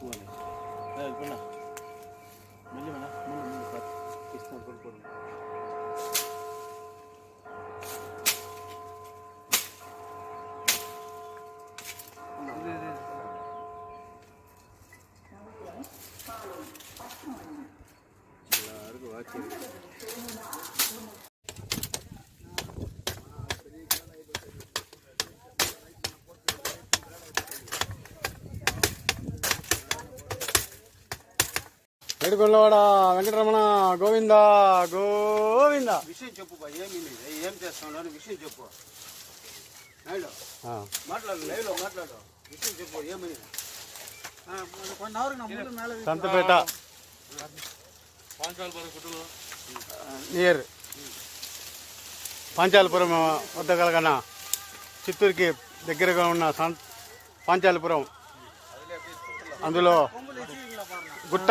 తీసుకోవాలి పిల్ల మళ్ళీ మన ముందు ముందు ఇస్తాను ఏడుకొండవాడ వెంకటరమణ గోవింద గోవింద. విషయం చెప్పు ఏమి ఏం చేస్తున్నావు విషయం చెప్పు. మాట్లాడు లైవ్లో మాట్లాడు. విషయం చెప్పు మేళ సంతపేట. నియర్. పాంచాలపురం వద్ద కలగన చిత్తూరుకి దగ్గరగా ఉన్న పాంచాలపురం. అందులో గుట్ట.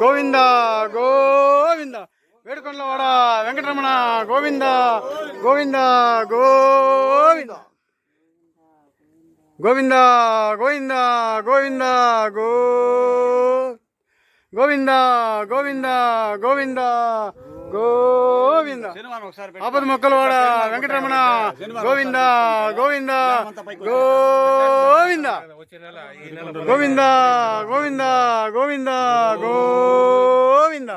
గోవింద గోవింద. వేడుకొండల వాడ వెంకటరమణ గోవింద గోవింద గోవింద. గోవింద గోవింద గోవింద గో గోవింద గోవింద గోవింద. గోవింద. శనివారం ఒకసారి పెట్టు. ఆపద మొక్కలవాడ వెంకటరమణ. గోవింద గోవింద గోవింద. గోవింద గోవింద గోవింద గోవింద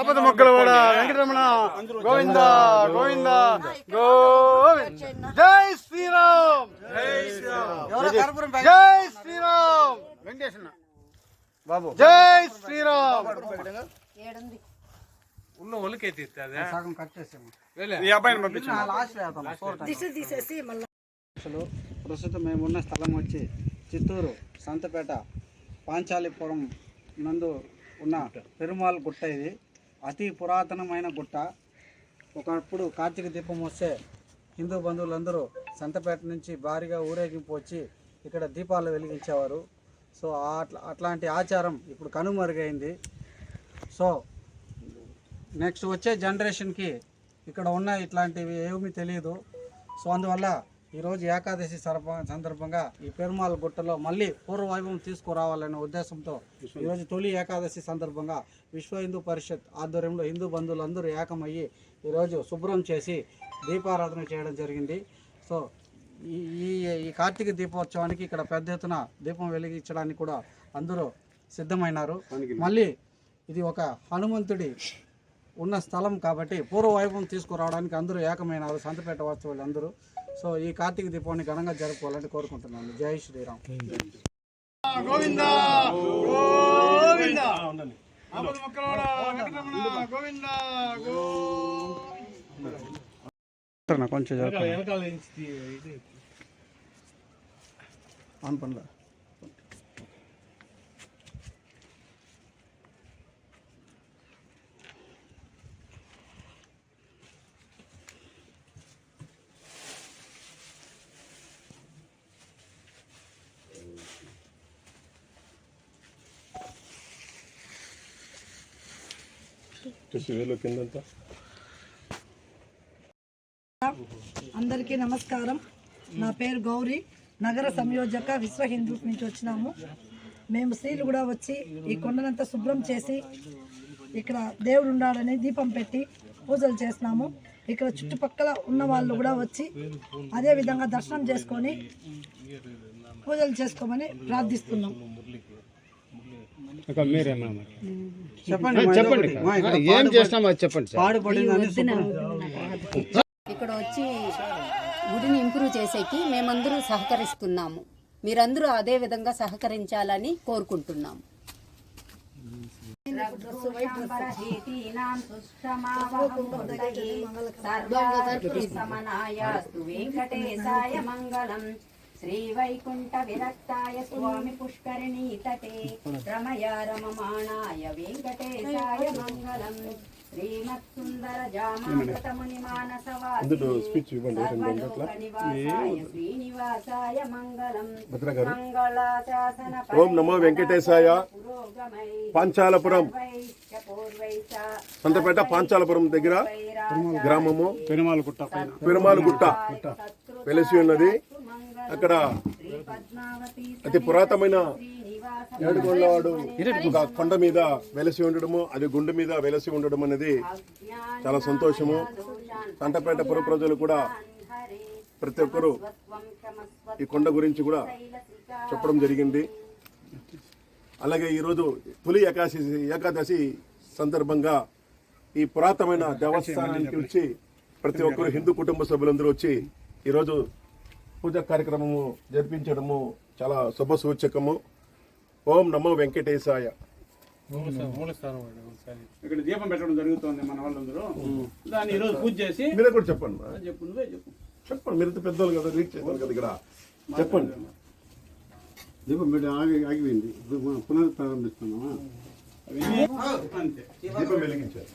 ఆపద మొక్కలవాడ వెంకటరమణ. గోవింద గోవింద గోవింద. జై శ్రీరామ్. జై శ్రీరామ్. వెంకటేశ్వర బాబు. జై శ్రీరామ్. ఉన్న ఒలికైతే ఇస్తుంది సగం కట్ చేసాము ఈ అబ్బాయిని పంపించు. లాస్ట్ అసలు ప్రస్తుతం మేము ఉన్న స్థలం వచ్చి చిత్తూరు సంతపేట పాంచాలిపురం నందు ఉన్న పెరుమాల్ గుట్ట ఇది. అతి పురాతనమైన గుట్ట. ఒకప్పుడు కార్తీక దీపం వస్తే హిందూ బంధువులందరూ సంతపేట నుంచి భారీగా ఊరేగింపు వచ్చి ఇక్కడ దీపాలు వెలిగించేవారు. సో అట్లా అట్లాంటి ఆచారం ఇప్పుడు కనుమరుగైంది. సో నెక్స్ట్ వచ్చే జనరేషన్కి ఇక్కడ ఉన్న ఇట్లాంటివి ఏమీ తెలియదు సో అందువల్ల ఈరోజు ఏకాదశి సందర్భంగా ఈ పెరుమాల్ గుట్టలో మళ్ళీ పూర్వవైభవం తీసుకురావాలనే ఉద్దేశంతో ఈరోజు తొలి ఏకాదశి సందర్భంగా విశ్వ హిందూ పరిషత్ ఆధ్వర్యంలో హిందూ బంధువులందరూ ఏకమయ్యి ఈరోజు శుభ్రం చేసి దీపారాధన చేయడం జరిగింది. సో ఈ ఈ ఈ కార్తీక దీపోత్సవానికి ఇక్కడ పెద్ద ఎత్తున దీపం వెలిగించడానికి కూడా అందరూ సిద్ధమైనారు. మళ్ళీ ఇది ఒక హనుమంతుడి ఉన్న స్థలం కాబట్టి పూర్వ వైభవం తీసుకురావడానికి అందరూ ఏకమైనారు. సంతపేట వాస్తవులు అందరూ సో ఈ కార్తీక దీపాన్ని ఘనంగా జరుపుకోవాలని కోరుకుంటున్నాను. జై శ్రీరామ్. కొంచెం నుంచి ఇది కిందంతా. అందరికీ నమస్కారం. నా పేరు గౌరీ. నగర సంయోజక విశ్వ హిందూ నుంచి వచ్చినాము. మేము స్త్రీలు కూడా వచ్చి ఈ కొండనంతా శుభ్రం చేసి ఇక్కడ దేవుడు ఉండాలని దీపం పెట్టి పూజలు చేసినాము. ఇక్కడ చుట్టుపక్కల ఉన్న వాళ్ళు కూడా వచ్చి అదే విధంగా దర్శనం చేసుకొని పూజలు చేసుకోమని ప్రార్థిస్తున్నాం. చెప్పండి చెప్పండి. ఏం చేసినామో చెప్పండి ఇక్కడ వచ్చి గుడిని ఇంప్రూవ్ చేసేకి మేమందరూ సహకరిస్తున్నాము. మీరందరూ అదే విధంగా సహకరించాలని కోరుకుంటున్నాము. వెంకటేశాయ మంగళం. శ్రీవైకుంఠ విరక్తాయ స్వామి పుష్కరిణీ తటే. రమయ రమమాణాయ వెంకటేశాయ మంగళం. శ్రీమత్సుందర శ్రీనివాసాయ మంగళాశాసన ఓం నమో వెంకటేశాయ. పాంచాలపురం. సంతపేట పాంచాలపురం దగ్గర గ్రామము. పెరుమాల గుట్ట పైన. పెరుమాల్ గుట్ట వెలసి ఉన్నది. అక్కడ అతి పురాతనమైన ఏడుగొండవాడు ఒక కొండ మీద వెలసి ఉండడము అది గుండు మీద వెలసి ఉండడం అనేది చాలా సంతోషము. సంతపేట పుర ప్రజలు కూడా ప్రతి ఒక్కరూ ఈ కొండ గురించి కూడా చెప్పడం జరిగింది. అలాగే ఈరోజు తొలి ఏకాదశి ఏకాదశి సందర్భంగా ఈ పురాతనమైన దేవస్థానానికి వచ్చి ప్రతి ఒక్కరు హిందూ కుటుంబ సభ్యులందరూ వచ్చి ఈరోజు పూజా కార్యక్రమము జరిపించడము చాలా శుభ సూచకము. ఓం నమో వెంకటేశాయ. ఇక్కడ దీపం పెట్టడం జరుగుతుంది మన వాళ్ళందరూ. దాన్ని ఈరోజు పూజ చేసి మీరే కూడా చెప్పండి. చెప్పు నువ్వే చెప్పు. చెప్పండి మీరు పెద్దోళ్ళు కదా రీచ్ చేశారు కదా ఇక్కడ. చెప్పండి. దీపం పెట్టి ఆగి ఆగిపోయింది. ఇప్పుడు మనం పునః ప్రారంభిస్తున్నామా అంతే. దీపం వెలిగించారు.